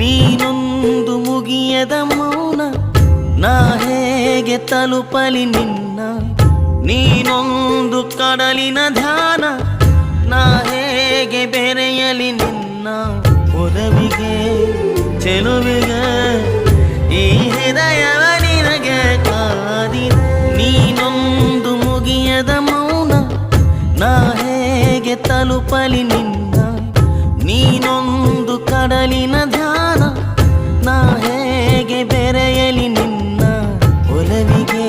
ನೀನೊಂದು ಮುಗಿಯದ ಮೌನ, ನಾ ಹೇಗೆ ತಲುಪಲಿ ನಿನ್ನ? ನೀನೊಂದು ಕಡಲಿನ ಧ್ಯಾನ, ನಾ ಹೇಗೆ ಬೆರೆಯಲಿ ನಿನ್ನ? ಒದವಿಗೆ ಚೆಲುವಿಗೆ, ಈ ಹೃದಯವ ನಿನಗೆ ಕಾದಿ ನೀನೊಂದು ಮುಗಿಯದ ಮೌನ, ನಾ ಹೇಗೆ ತಲುಪಲಿ ನಿನ್ನ? ನೀನೊಂದು ಕಡಲಿನ ನಿನ್ನ ಒಲವಿಗೆ